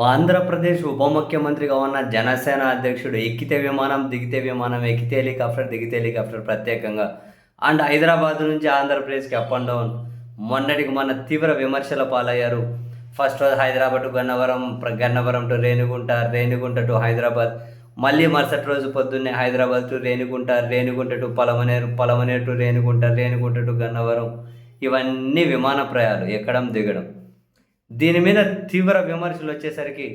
ఆంధ్రప్రదేశ్ ఉప ముఖ్యమంత్రిగా ఉన్న జనసేన అధ్యక్షుడు ఎక్కితే విమానం దిగితే విమానం ఎక్కితే హెలికాప్టర్ దిగితే హెలికాప్టర్ ప్రత్యేకంగా. అండ్ హైదరాబాద్ నుంచి ఆంధ్రప్రదేశ్కి అప్ అండ్ డౌన్ మొన్నటికి మొన్న తీవ్ర విమర్శల పాలయ్యారు. ఫస్ట్ రోజు Hyderabad to Gannavaram Gannavaram to Renigunta Renigunta to Hyderabad. మళ్ళీ మరుసటి రోజు పొద్దున్నే Hyderabad to Renigunta Renigunta to Palamaneru Palamaneru to Renigunta Renigunta to Gannavaram. ఇవన్నీ విమాన ప్రయాలు ఎక్కడం దిగడం. దీని మీద తీవ్ర విమర్శలు వచ్చేసరికి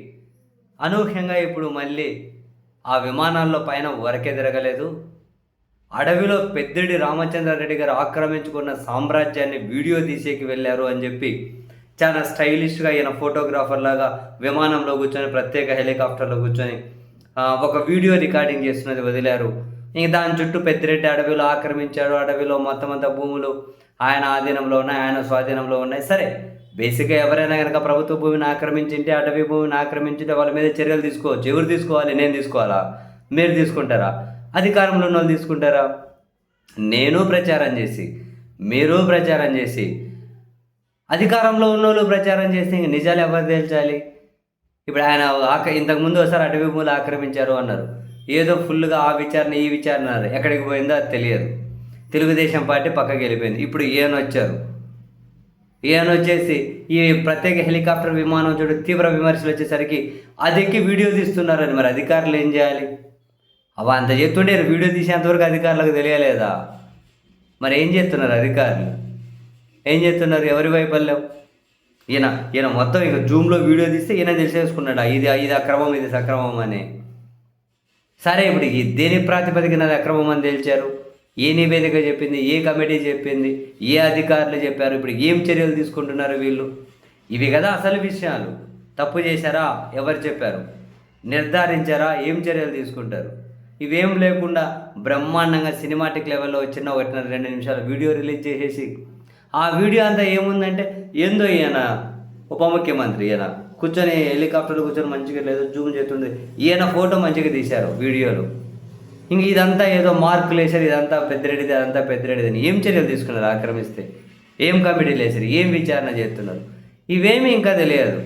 అనూహ్యంగా ఇప్పుడు మళ్ళీ ఆ విమానాల్లో పైన వరకే తిరగలేదు అడవిలో పెద్దిడి రామచంద్రారెడ్డి గారు ఆక్రమించుకున్న సామ్రాజ్యాన్ని వీడియో తీసేకి వెళ్ళారు అని చెప్పి చాలా స్టైలిష్గా ఈయన ఫోటోగ్రాఫర్ లాగా విమానంలో కూర్చొని ప్రత్యేక హెలికాప్టర్లో కూర్చొని ఒక వీడియో రికార్డింగ్ చేస్తున్నది వదిలారు. ఇంక దాని చుట్టూ పెద్దిరెడ్డి అడవిలో ఆక్రమించాడు. అడవిలో మొత్తం అంతా భూములు ఆయన ఆధీనంలో ఉన్నాయి ఆయన స్వాధీనంలో ఉన్నాయి. సరే బేసిక్గా ఎవరైనా కనుక ప్రభుత్వ భూమిని ఆక్రమించింటే అటవీ భూమిని ఆక్రమించింటే వాళ్ళ మీద చర్యలు తీసుకోవచ్చు. ఎవరు తీసుకోవాలి? నేను తీసుకోవాలా? మీరు తీసుకుంటారా? అధికారంలో ఉన్న వాళ్ళు తీసుకుంటారా? నేను ప్రచారం చేసి మీరు ప్రచారం చేసి అధికారంలో ఉన్న వాళ్ళు ప్రచారం చేస్తే ఇంక నిజాలు ఎవరు తేల్చాలి? ఇప్పుడు ఆయన ఆక ఇంతకుముందు ఒకసారి అటవీ భూములు ఆక్రమించారు అన్నారు. ఏదో ఫుల్గా ఆ విచారణ ఈ విచారణ ఎక్కడికి పోయిందో అది తెలియదు. తెలుగుదేశం పార్టీ పక్కకి వెళ్ళిపోయింది. ఇప్పుడు ఈయన వచ్చారు. ఈయన వచ్చేసి ఈ ప్రత్యేక హెలికాప్టర్ విమానం చూడు తీవ్ర విమర్శలు వచ్చేసరికి అది ఎక్కి వీడియో తీస్తున్నారని మరి అధికారులు ఏం చేయాలి? అవ అంత చెప్తుండే వీడియో తీసేంతవరకు అధికారులకు తెలియలేదా? మరి ఏం చేస్తున్నారు అధికారులు? ఏం చేస్తున్నారు ఎవరి వైఫల్యం ఈయన ఈయన మొత్తం ఇక జూమ్లో వీడియో తీస్తే ఈయన తెలిసేసుకున్నాడు? ఇది ఇది అక్రమం ఇది సక్రమం అని. సరే ఇప్పుడు ఈ దేని ప్రాతిపదికన అది అక్రమం అని తేల్చారు? ఏ నివేదిక చెప్పింది ఏ కమిటీ చెప్పింది ఏ అధికారులు చెప్పారు ఇప్పుడు ఏం చర్యలు తీసుకుంటున్నారు వీళ్ళు? ఇవి కదా అసలు విషయాలు. తప్పు చేశారా? ఎవరు చెప్పారు? నిర్ధారించారా? ఏం చర్యలు తీసుకుంటారు? ఇవేం లేకుండా బ్రహ్మాండంగా సినిమాటిక్ లెవెల్లో వచ్చిన ఒకటిన రెండు నిమిషాల వీడియో రిలీజ్ చేసేసి ఆ వీడియో అంతా ఏముందంటే ఏందో ఈయన ఉప ముఖ్యమంత్రి ఈయన కూర్చొని హెలికాప్టర్లు కూర్చొని మంచిగా లేదో జూమ్ చేస్తుంది. ఈయన ఫోటో మంచిగా తీశారు వీడియోలు. ఇంక ఇదంతా ఏదో మార్కులు వేసారు ఇదంతా పెద్దరెడ్డిది అదంతా పెద్దరెడ్డిది అని ఏం చర్యలు తీసుకున్నారు? ఆక్రమిస్తే ఏం కమిటీలు వేసారు ఏం విచారణ చేస్తున్నారు? ఇవేమీ ఇంకా తెలియదు.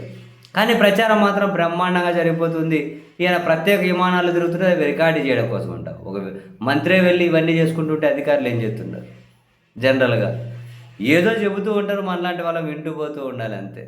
కానీ ప్రచారం మాత్రం బ్రహ్మాండంగా జరిగిపోతుంది. ఈయన ప్రత్యేక విమానాలు తిరుగుతుంటే అవి రికార్డు చేయడం కోసం అంట. ఒక మంత్రే వెళ్ళి ఇవన్నీ చేసుకుంటుంటే అధికారులు ఏం చేస్తున్నారు? జనరల్గా ఏదో చెబుతూ ఉంటారు మనలాంటి వాళ్ళం వింటూ పోతూ ఉండాలి అంతే.